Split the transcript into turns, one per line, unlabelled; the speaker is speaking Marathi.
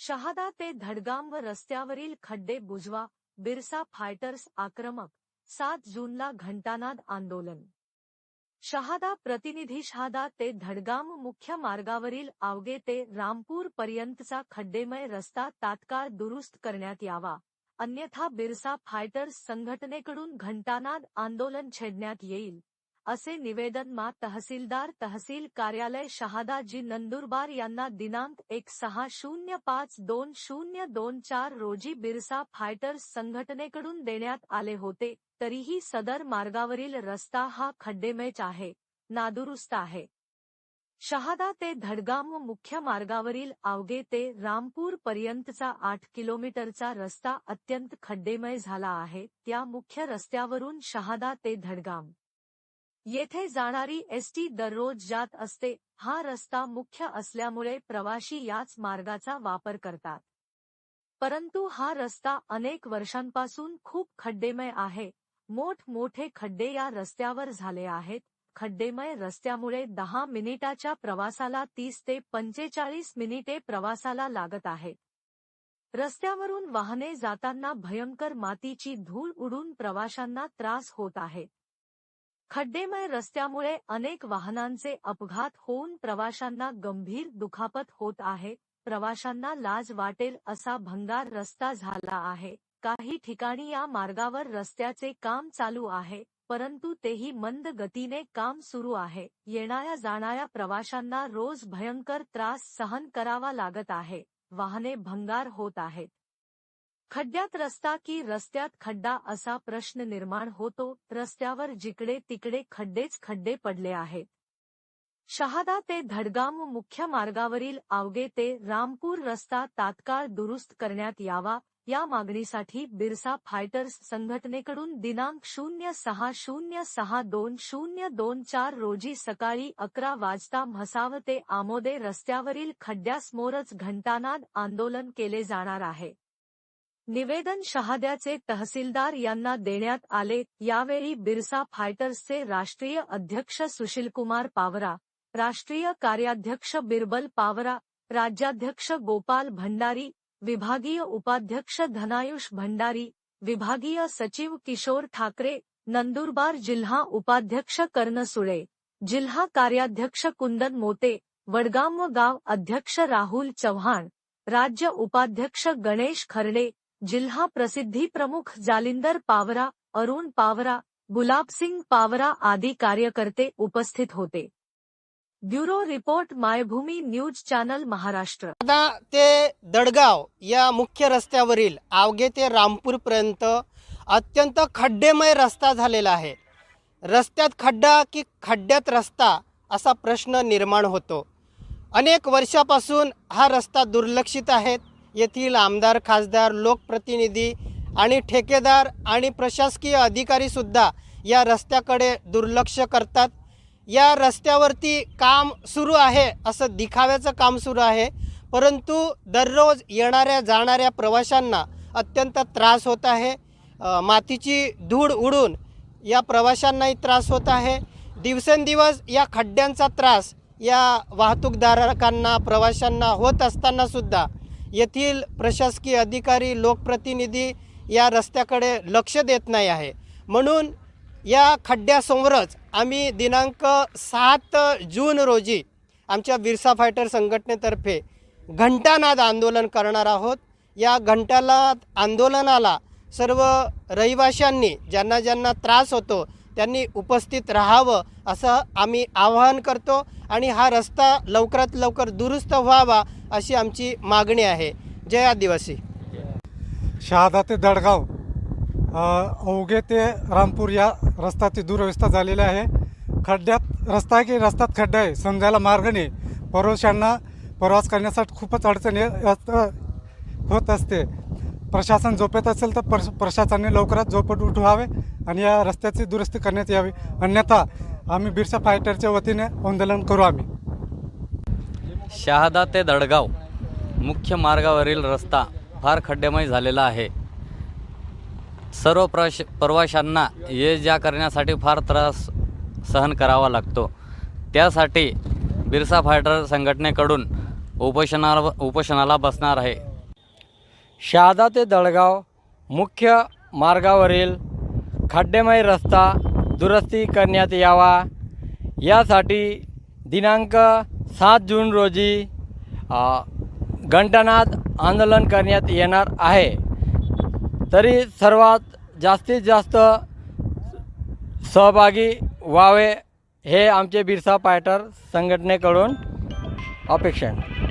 शहादा ते धडगाम व रस्त्यावरील खड्डे बुजवा बिरसा फायटर्स आक्रमक सात जूनला घंटानाद आंदोलन. शहादा प्रतिनिधी शहादा ते धडगाम मुख्य मार्गावरील आवगे ते रामपूर पर्यंतचा खड्डेमय रस्ता तात्काळ दुरुस्त करण्यात यावा. अन्यथा बिरसा फायटर्स संघटनेकडून घंटानाद आंदोलन छेडण्यात येईल. असे निवेदन मा तहसीलदार तहसील कार्यालय शहादाजी नंदुरबार यांना दिनांक एक सहा शून्य पाच दोन शून्य दोन चार रोजी बिरसा फायटर्स संघटनेकडून देण्यात आले होते. तरीही सदर मार्गावरील रस्ता हा खड्डेमयच आहे नादुरुस्त आहे. शहादा ते धडगाम मुख्य मार्गावरील आवगे ते रामपूर पर्यंतचा आठ किलोमीटरचा रस्ता अत्यंत खड्डेमय झाला आहे. त्या मुख्य रस्त्यावरून शहादा ते धडगाम येथे जाणारी एसटी दररोज जात असते. हा रस्ता मुख्य असल्यामुळे प्रवाशी याच मार्गाचा वापर करतात. परंतु हा रस्ता अनेक वर्षांपासून खूप खड्डेमय आहे. मोठ मोठे खड्डे या रस्त्यावर झाले आहेत. खड्डेमय रस्त्यामुळे दहा मिनिटाच्या प्रवासाला तीस ते पंचेचाळीस मिनिटे प्रवासाला लागत आहेत रस्त्यावरून वाहने जाताना भयंकर मातीची धूळ उडून प्रवाशांना त्रास होत आहे. खड्डेमय रस्त्यामुळे अनेक वाहनांचे अपघात होऊन प्रवाशांना गंभीर दुखापत होत आहे. प्रवाशांना लाज वाटेल असा भंगार रस्ता झाला आहे. काही ठिकाणी या मार्गावर रस्त्याचे काम चालू आहे परंतु तेही मंद गतीने काम सुरू आहे. येणाऱ्या जाणाऱ्या प्रवाशांना रोज भयंकर त्रास सहन करावा लागत आहे. वाहने भंगार होत आहेत. खड्ड्यात रस्ता की रस्त्यात खड्डा असा प्रश्न निर्माण होतो, रस्त्यावर जिकडे तिकडे खड्डेच खड्डे पडले आहेत. शहादा ते धडगाम मुख्य मार्गावरील आवगे ते रामपूर रस्ता तात्काळ दुरुस्त करण्यात यावा, या मागणीसाठी बिरसा फायटर्स संघटनेकडून दिनांक शून्य सहा शून्य सहा दोन शून्य दोन चार रोजी सकाळी अकरा वाजता म्हसाव ते आमोदे रस्त्यावरील खड्ड्यासमोरच घंटानाद आंदोलन केले जाणार आहे. निवेदन शहाद्याचे तहसीलदार यांना देण्यात आले. यावेळी बिरसा फायटर्सचे राष्ट्रीय अध्यक्ष सुशीलकुमार पावरा राष्ट्रीय कार्याध्यक्ष बिरबल पावरा राज्याध्यक्ष गोपाल भंडारी विभागीय उपाध्यक्ष धनायुष भंडारी विभागीय सचिव किशोर ठाकरे नंदुरबार जिल्हा उपाध्यक्ष कर्णसुळे जिल्हा कार्याध्यक्ष कुंदन मोते वडगाम गाव अध्यक्ष राहुल चव्हाण राज्य उपाध्यक्ष गणेश खर्डे जिल्हा प्रसिद्धी प्रमुख जालिंदर पावरा अरुण पावरा गुलाबसिंग पावरा आदी कार्यकर्ते उपस्थित होते. Bureau report Maybhoomi news channel Maharashtra.
आता ते दडगाव या मुख्य रस्त्यावरील आवगे ते रामपूर पर्यंत अत्यंत खड्डेमय रस्ता झालेला आहे. रस्त्यात खड्डा की खड्ड्यात रस्ता असा प्रश्न निर्माण होतो. अनेक वर्षापासून हा रस्ता दुर्लक्षित आहेत येथील आमदार खासदार लोकप्रतिनिधी आणि ठेकेदार आणि प्रशासकीय अधिकारीसुद्धा या रस्त्याकडे दुर्लक्ष करतात. या रस्त्यावरती काम सुरू आहे असं दिखाव्याचं काम सुरू आहे. परंतु दररोज येणाऱ्या जाणाऱ्या प्रवाशांना अत्यंत त्रास होत आहे. मातीची धूळ उडून या प्रवाशांनाही त्रास होत आहे. दिवसेंदिवस या खड्ड्यांचा त्रास या वाहतूकदारकांना प्रवाशांना होत असतानासुद्धा येथील प्रशासकीय अधिकारी लोकप्रतिनिधी या रस्त्याकडे लक्ष देत नाही आहे. म्हणून या खड्ड्यासमोरच आम्ही दिनांक सात जून रोजी आमच्या बिरसा फायटर संघटनेतर्फे घंटानाद आंदोलन करणार आहोत. या घंटानाद आंदोलनाला सर्व रहिवाशांनी ज्यांना ज्यांना त्रास होतो त्यांनी उपस्थित राहावं असं आम्ही आवाहन करतो आणि हा रस्ता लवकरात लवकर दुरुस्त व्हावा अशी आमची मागणी आहे. जय आदिवासी.
शहादा ते दडगाव अवघे ते रामपूर या रस्त्याची दुरवस्था झालेली आहे. खड्ड्यात रस्ता आहे की रस्त्यात खड्डा आहे? समजायला मार्ग नाही. प्रवाशांना प्रवास करण्यासाठी खूपच अडचण होत असते. प्रशासन झोपेत असेल तर प्रश प्रशासनाने लवकरात झोपट उठवावे आणि या रस्त्याची दुरुस्ती करण्यात यावी. अन्यथा आम्ही बिरसा फायटरच्या वतीने आंदोलन करू आम्ही.
शहादा ते दडगाव मुख्य मार्गावरील रस्ता फार खड्डेमय झालेला आहे. सर्व प्रश प्रवाशांना ये जा करण्यासाठी फार त्रास सहन करावा लागतो. त्यासाठी बिरसा फायटर संघटनेकडून उपोषणाला उपोषणाला बसणार आहे.
शहादा ते दळगाव मुख्य मार्गावरील खड्डेमय रस्ता दुरुस्ती करण्यात यावा. यासाठी दिनांक सात जून रोजी अ, घंटानाद आंदोलन करण्यात येणार आहे. तरी सर्वात जास्तीत जास्त सहभागी व्हावे हे आमचे बिरसा पायटर संघटनेकडून अपेक्षा आहे.